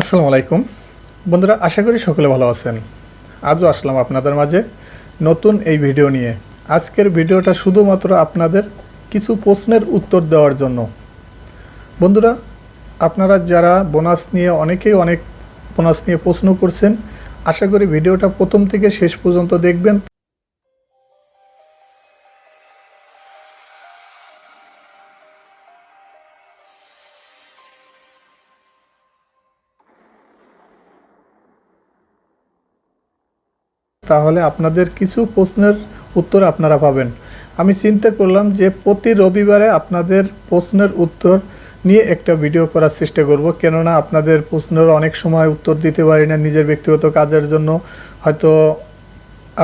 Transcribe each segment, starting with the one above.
আসসালামু আলাইকুম। বন্ধুরা, আশা করি সকলে ভালো আছেন। আজও আসলাম আপনাদের মাঝে নতুন এই ভিডিও নিয়ে। আজকের ভিডিওটা শুধুমাত্র আপনাদের কিছু প্রশ্নের উত্তর দেওয়ার জন্য। বন্ধুরা, আপনারা যারা বোনাস নিয়ে অনেকেই অনেক বোনাস নিয়ে প্রশ্ন করছেন, আশা করি ভিডিওটা প্রথম থেকে শেষ পর্যন্ত দেখবেন। তাহলে আপনাদের কিছু প্রশ্নের উত্তর আপনারা পাবেন। আমি চিন্তা করলাম যে প্রতি রবিবারে আপনাদের প্রশ্নের উত্তর নিয়ে একটা ভিডিও করার চেষ্টা করব, কেননা আপনাদের প্রশ্নের অনেক সময় উত্তর দিতে পারি না নিজের ব্যক্তিগত কাজের জন্য। হয়তো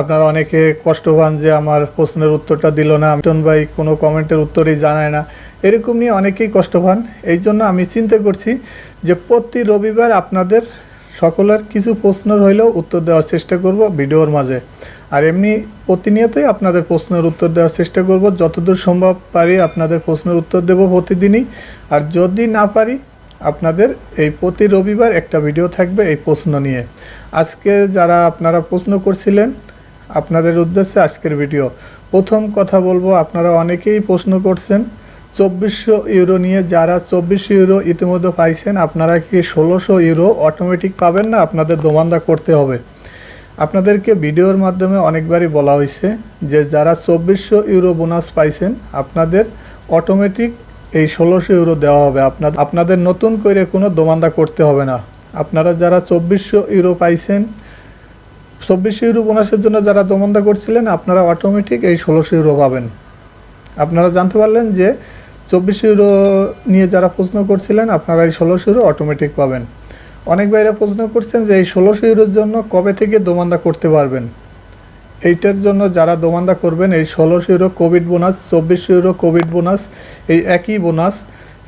আপনারা অনেকে কষ্ট পান যে আমার প্রশ্নের উত্তরটা দিল না মিটন ভাই কোনো কমেন্টের উত্তরই জানায় না। এরকম নিয়ে অনেকেই কষ্ট পান। এই জন্য আমি চিন্তা করছি যে প্রতি রবিবার আপনাদের সকলের কিছু প্রশ্ন হইলেও উত্তর দেওয়ার চেষ্টা করব ভিডিওর মাঝে। আর এমনি প্রতিনিয়তই আপনাদের প্রশ্নের উত্তর দেওয়ার চেষ্টা করব। যতদূর সম্ভব পারি আপনাদের প্রশ্নের উত্তর দেব প্রতিদিনই। আর যদি না পারি, আপনাদের এই প্রতি রবিবার একটা ভিডিও থাকবে এই প্রশ্ন নিয়ে। আজকে যারা আপনারা প্রশ্ন করছিলেন, আপনাদের উদ্দেশ্যে আজকের ভিডিও। প্রথম কথা বলব, আপনারা অনেকেই প্রশ্ন করছেন চব্বিশশো ইউরো নিয়ে যারা চব্বিশশো ইউরো ইতিমধ্যে পাইছেন, আপনারা কি ষোলোশো ইউরো অটোমেটিক পাবেন না? আপনাদের দোমান্দা করতে হবে। আপনাদেরকে ভিডিওর মাধ্যমে অনেকবারই বলা হয়েছে যে যারা চব্বিশশো ইউরো বোনাস পাইছেন, আপনাদের অটোমেটিক এই ষোলোশো ইউরো দেওয়া হবে। আপনার আপনাদের নতুন করে কোনো দোমান্দা করতে হবে না। আপনারা যারা চব্বিশশো ইউরো পাইছেন, চব্বিশশো ইউরো বোনাসের জন্য যারা দোমান্দা করছিলেন, আপনারা অটোমেটিক এই ষোলোশো ইউরো পাবেন। আপনারা জানতে পারলেন যে চব্বিশশো ইউরো নিয়ে যারা প্রশ্ন করছিলেন, আপনারা এই ষোলোশো ইউরো অটোমেটিক পাবেন। অনেক বাইরে প্রশ্ন করছেন যে এই ষোলোশো ইউরোর জন্য কবে থেকে দোমান্দা করতে পারবেন? এইটার জন্য যারা দোমান্দা করবেন, এই ষোলোশো ইউরো কোভিড বোনাস চব্বিশশো ইউরো কোভিড বোনাস এই একই বোনাস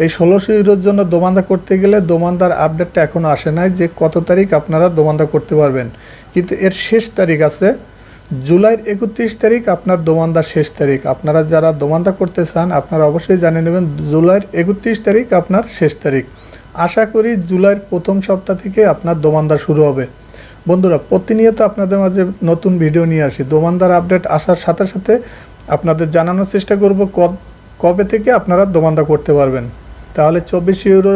এই ষোলোশো ইউরোর জন্য দোমান্দা করতে গেলে দোমান্দার আপডেটটা এখনও আসে নাই যে কত তারিখ আপনারা দোমান্দা করতে পারবেন। কিন্তু এর শেষ তারিখ আছে জুলাইয়ের একত্রিশ তারিখ আপনার দোমান্দার শেষ তারিখ। আপনারা যারা দোমান্দা করতে চান, আপনারা অবশ্যই জানে নেবেন জুলাইয়ের একত্রিশ তারিখ আপনার শেষ তারিখ। আশা করি জুলাইয়ের প্রথম সপ্তাহ থেকে আপনার দোমান্দা শুরু হবে। বন্ধুরা, প্রতিনিয়ত আপনাদের মাঝে নতুন ভিডিও নিয়ে আসি। দোমানদার আপডেট আসার সাথে সাথে আপনাদের জানানোর চেষ্টা করব কবে থেকে আপনারা দোমান্দা করতে পারবেন। তাহলে চব্বিশ ইউরো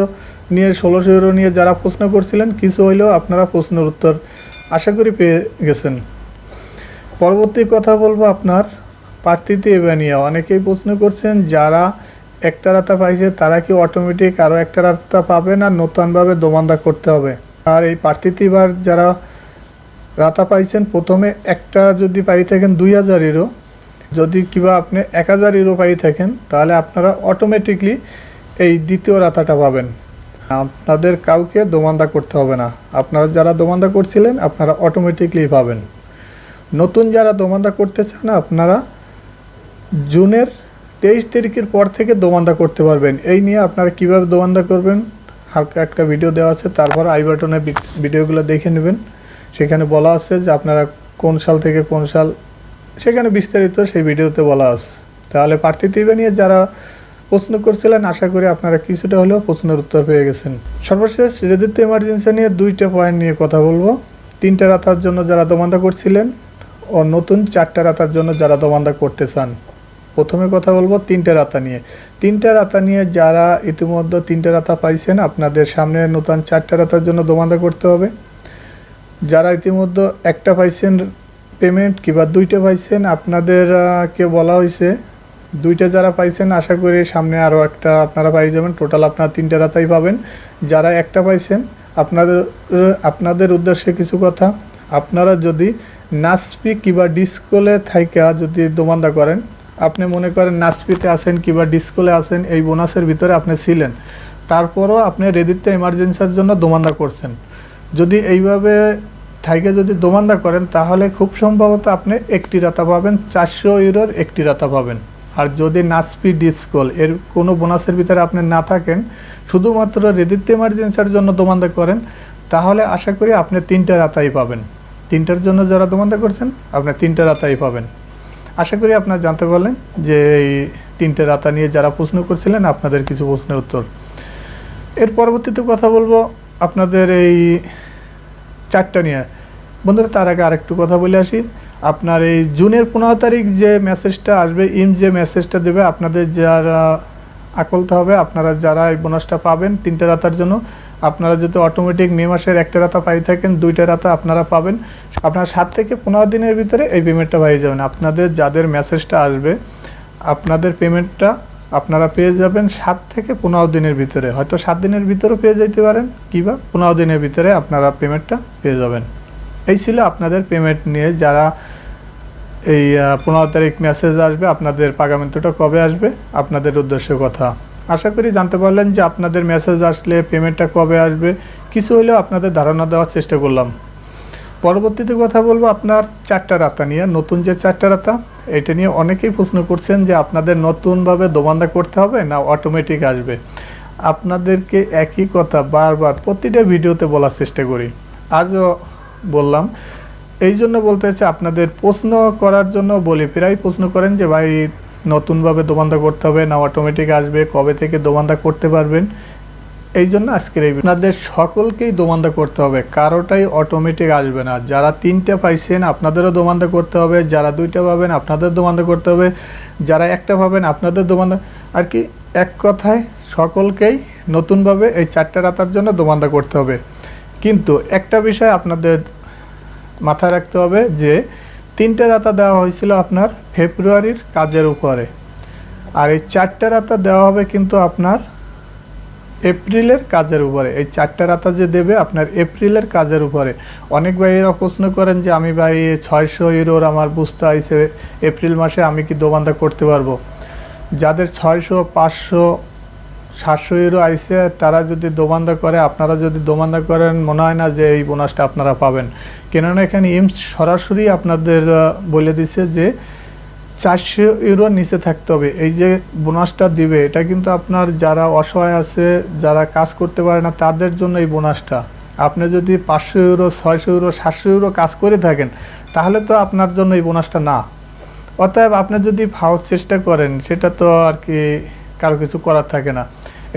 নিয়ে, ষোলোশো ইউরো নিয়ে যারা প্রশ্ন করছিলেন, কিছু হইলেও আপনারা প্রশ্নের উত্তর আশা করি পেয়ে গেছেন। পরবর্তী কথা বলব আপনার প্রার্থীতে এবার নিয়ে। অনেকেই প্রশ্ন করছেন, যারা একটা রাতা পাইছে, তারা কি অটোমেটিক আরও একটা রাতা পাবে না নতুনভাবে দোমান্দা করতে হবে? আর এই প্রার্থীতে এবার যারা রাতা পাইছেন, প্রথমে একটা যদি পাই থাকেন দুই হাজার ইউরো যদি কিবা আপনি এক হাজার ইউরো পাই থাকেন, তাহলে আপনারা অটোমেটিকলি এই দ্বিতীয় রাতাটা পাবেন। আপনাদের কাউকে দোমান্দা করতে হবে না। আপনারা যারা দোমান্দা করছিলেন, আপনারা অটোমেটিকলি পাবেন। নতুন যারা দোমান্দা করতে চান, আপনারা জুনের তেইশ তারিখের পর থেকে দোমান্দা করতে পারবেন। এই নিয়ে আপনারা কীভাবে দোমান্দা করবেন, হালকা একটা ভিডিও দেওয়া আছে, তারপর আই বাটনে ভিডিওগুলো দেখে নেবেন। সেখানে বলা আছে যে আপনারা কোন সাল থেকে কোন সাল, সেখানে বিস্তারিত সেই ভিডিওতে বলা আছে। তাহলে প্রার্থীতিবে নিয়ে যারা প্রশ্ন করছিলেন, আশা করি আপনারা কিছুটা হলেও প্রশ্নের উত্তর পেয়ে গেছেন। সর্বশেষ রেদিত্ব এমার্জেন্সি নিয়ে দুইটা পয়েন্ট নিয়ে কথা বলব। তিনটা রাতার জন্য যারা দোমান্দা করছিলেন ও নতুন চারটা রাতার জন্য যারা দোমান্দা করতে চান প্রথমে কথা বলব তিনটে রাতা নিয়ে। তিনটে রাতা নিয়ে যারা ইতিমধ্যে তিনটে রাতা পাইছেন আপনাদের সামনে নতুন চারটা রাতার জন্য দোমান্দা করতে হবে। যারা ইতিমধ্যে একটা পাইছেন পেমেন্ট কিংবা দুইটা পাইছেন আপনাদের আহ, কে বলা হয়েছে দুইটা যারা পাইছেন আশা করি সামনে আরও একটা আপনারা পাই যাবেন। টোটাল আপনারা তিনটে রাতাই পাবেন। যারা একটা পাইছেন আপনাদের আপনাদের উদ্দেশ্যে কিছু কথা আপনারা যদি নাসপি কিংবা ডিসকোলে থাইকা যদি দোমান্দা করেন, আপনি মনে করেন নাসপিতে আছেন কিবা ডিসকোলে আছেন, এই বোনাসের ভিতরে আপনি ছিলেন। তারপরও আপনি রেদিতে এমার্জেন্সির জন্য দোমান্দা করছেন। যদি এইভাবে থাইকে যদি দোমান্দা করেন, তাহলে খুব সম্ভবত আপনি একটি রাতা পাবেন, চারশো ইউরোর একটি রাতা পাবেন। আর যদি নাসপি ডিসকোল, এর কোনো বোনাসের ভিতরে আপনি না থাকেন, শুধুমাত্র রেদিতে এমার্জেন্সির জন্য দোমান্দা করেন, তাহলে আশা করি আপনি তিনটা রাতাই পাবেন। তিনটার জন্য যারা দোমান্দা করছেন আপনি তিনটা রাতাই পাবেন। আশা করি আপনারা জানতে পারলেন যে এই তিনটে রাতা নিয়ে যারা প্রশ্ন করছিলেন, আপনাদের কিছু প্রশ্নের উত্তর। এর পরবর্তীতে কথা বলব আপনাদের এই চারটা নিয়ে। বন্ধুরা, তার আগে আরেকটু কথা বলে আসি। আপনার এই জুনের পনেরো তারিখ যে মেসেজটা আসবে, ইম যে মেসেজটা দেবে, আপনাদের যারা আকলতে হবে, আপনারা যারা এই বোনাসটা পাবেন তিনটে রাতার জন্য আপনারা যদি অটোমেটিক মে মাসের একটা রাতা পাই থাকেন, দুইটা রাতা আপনারা পাবেন। আপনার সাত থেকে পনেরো দিনের ভিতরে এই পেমেন্টটা পাই যাবেন। আপনাদের যাদের মেসেজটা আসবে, আপনাদের পেমেন্টটা আপনারা পেয়ে যাবেন সাত থেকে পনেরো দিনের ভিতরে। হয়তো সাত দিনের ভিতরে পেয়ে যেতে পারেন, কিংবা পনেরো দিনের ভিতরে আপনারা পেমেন্টটা পেয়ে যাবেন। এই ছিল আপনাদের পেমেন্ট নিয়ে। যারা এই পনেরো তারিখ মেসেজ আসবে, আপনাদের পাগামেন্টটা কবে আসবে, আপনাদের উদ্দেশ্য কথা। আশা করি জানতে পারলেন যে আপনাদের মেসেজ আসলে পেমেন্টটা কবে আসবে। কিছু হলেও আপনাদের ধারণা দেওয়ার চেষ্টা করলাম। পরবর্তীতে কথা বলব আপনার চারটা রাতা নিয়ে। নতুন যে চারটা রাতা, এটা নিয়ে অনেকেই প্রশ্ন করছেন যে আপনাদের নতুনভাবে দোবান্দা করতে হবে না অটোমেটিক আসবে। আপনাদেরকে একই কথা বারবার প্রতিটা ভিডিওতে বলার চেষ্টা করি। আজও বললাম, এই জন্য বলতে চাই আপনাদের প্রশ্ন করার জন্য বলি। প্রায় প্রশ্ন করেন যে ভাই নতুনভাবে দোবান্দা করতে হবে না অটোমেটিক আসবে, কবে থেকে দোবান্দা করতে পারবেন এই জন্য আজকের এই আপনাদের সকলকেই দোমান্দা করতে হবে, কারোটাই অটোমেটিক আসবে না। যারা তিনটে পাইছেন, আপনাদেরও দোমান্দা করতে হবে, যারা দুইটা পাবেন, আপনাদের দোমান্দা করতে হবে, যারা একটা পাবেন, আপনাদের দোমান্দা আর কি, এক কথায় সকলকেই নতুনভাবে এই চারটে রাতার জন্য দোমান্দা করতে হবে। কিন্তু একটা বিষয় আপনাদের মাথায় রাখতে হবে যে তিনটে রাতা দেওয়া হয়েছিল আপনার ফেব্রুয়ারির কাজের উপরে। আর এই চারটে রাতা দেওয়া হবে কিন্তু আপনার এপ্রিলের কাজের উপরে। এই চারটে রাতা যে দেবে আপনার এপ্রিলের কাজের উপরে। অনেক ভাই ভাইয়েরা প্রশ্ন করেন যে, আমি ভাই ছয়শো ইউরোর আমার বুঝতে আইসে এপ্রিল মাসে আমি কি দোবান্দা করতে পারব? যাদের ছয়শো, পাঁচশো ইউরো আইসে, তারা যদি দোবান্দা করে, আপনারা যদি দোবান্দা করেন, মনে হয় না যে এই বোনাসটা আপনারা পাবেন। কেননা এখানে ইমস সরাসরি আপনাদের বলে দিছে যে চারশো ইউরো নিচে থাকতে হবে। এই যে বোনাসটা দিবে, এটা কিন্তু আপনার যারা অসহায় আছে, যারা কাজ করতে পারে না, তাদের জন্য এই বোনাসটা আপনি যদি পাঁচশো ইউরো, ছয়শো ইউরো, সাতশো ইউরো কাজ করে থাকেন, তাহলে তো আপনার জন্য এই বোনাসটা না। অতএব আপনি যদি ফাওয়ার চেষ্টা করেন, সেটা তো আর কি কারও কিছু করার থাকে না।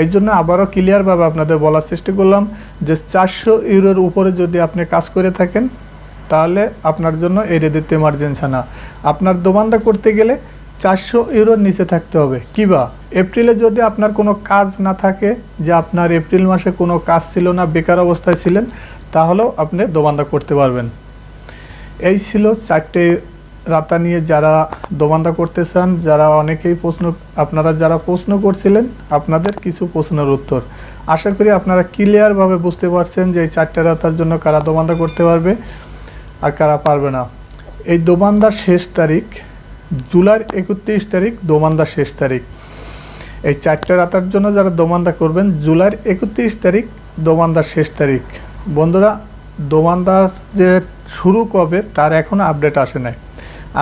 এই জন্য আবারও ক্লিয়ারভাবে আপনাদের বলার চেষ্টা করলাম যে চারশো ইউরোর উপরে যদি আপনি কাজ করে থাকেন, তাহলে আপনার জন্য এই রেদিতে এমার্জেন্সি না। আপনার দোমান্দা করতে গেলে চারশো ইউরোর নিচে থাকতে হবে। কিবা এপ্রিলে যদি আপনার কোনো কাজ না থাকে, যে আপনার এপ্রিল মাসে কোনো কাজ ছিল না, বেকার অবস্থায় ছিলেন, তাহলেও আপনি দোমান্দা করতে পারবেন। এই ছিল চারটে রাতা নিয়ে যারা দোমান্দা করতে চান যারা অনেকেই প্রশ্ন, আপনারা যারা প্রশ্ন করছিলেন, আপনাদের কিছু প্রশ্নের উত্তর। আশা করি আপনারা ক্লিয়ারভাবে বুঝতে পারছেন যে এই চারটে রাতার জন্য কারা দোমান্দা করতে পারবে আর কারা পারবে না। এই দোমান্দার শেষ তারিখ, জুলাইয়ের একত্রিশ তারিখ, দোমান্দার শেষ তারিখ। এই চারটে রাতার জন্য যারা দোমান্দা করবেন, জুলাইয়ের একত্রিশ তারিখ, দোমান্দার শেষ তারিখ। বন্ধুরা, দোমান্দার যে শুরু কবে, তার এখনও আপডেট আসে নাই।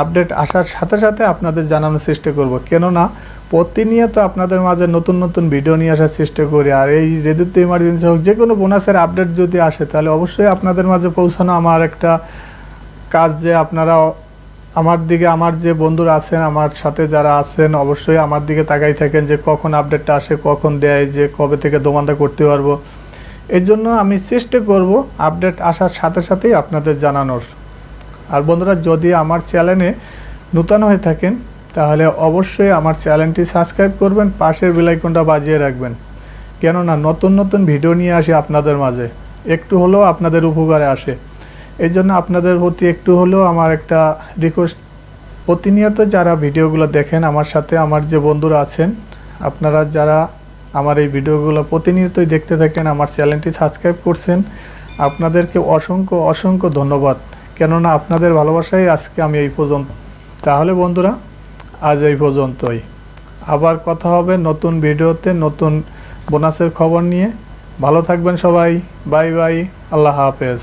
আপডেট আসার সাথে সাথে আপনাদের জানানোর চেষ্টা করব। কেননা, প্রতিনিয়ত আপনাদের মাঝে নতুন নতুন ভিডিও নিয়ে আসার চেষ্টা করি। আর এই রেডিতে ইমার্জেন্সি হোক, যে কোনো বোনাসের আপডেট যদি আসে, তাহলে অবশ্যই আপনাদের মাঝে পৌঁছানো আমার একটা কাজ যে আপনারা আমার দিকে, আমার যে বন্ধুরা আছেন, আমার সাথে যারা আছেন, অবশ্যই আমার দিকে তাকাই থাকেন যে কখন আপডেটটা আসে, কখন দেয়, যে কবে থেকে দোমান্দা করতে পারব। এর জন্য আমি চেষ্টা করব আপডেট আসার সাথে সাথেই আপনাদের জানানোর। আর বন্ধুরা, যদি আমার চ্যানেলে নূতন হয়ে থাকেন, তাহলে অবশ্যই আমার চ্যানেলটি সাবস্ক্রাইব করবেন, পাশের বেলাইকনটা বাজিয়ে রাখবেন। কেননা, নতুন নতুন ভিডিও নিয়ে আসি আপনাদের মাঝে। একটু হলেও আপনাদের উপকারে আসে। এই জন্য আপনাদের প্রতি একটু হলেও আমার একটা রিকোয়েস্ট প্রতিনিয়ত যারা ভিডিওগুলো দেখেন, আমার সাথে আমার যে বন্ধুরা আছেন, আপনারা যারা আমার এই ভিডিওগুলো প্রতিনিয়তই দেখতে থাকেন, আমার চ্যানেলটি সাবস্ক্রাইব করছেন, আপনাদেরকে অসংখ্য অসংখ্য ধন্যবাদ। কেননা আপনাদের ভালোবাসাই আজকে আমি এই পর্যন্ত। তাহলে বন্ধুরা, আজ এই পর্যন্তই। আবার কথা হবে নতুন ভিডিওতে, নতুন বোনাসের খবর নিয়ে। ভালো থাকবেন সবাই। Bye bye. আল্লাহ হাফেজ।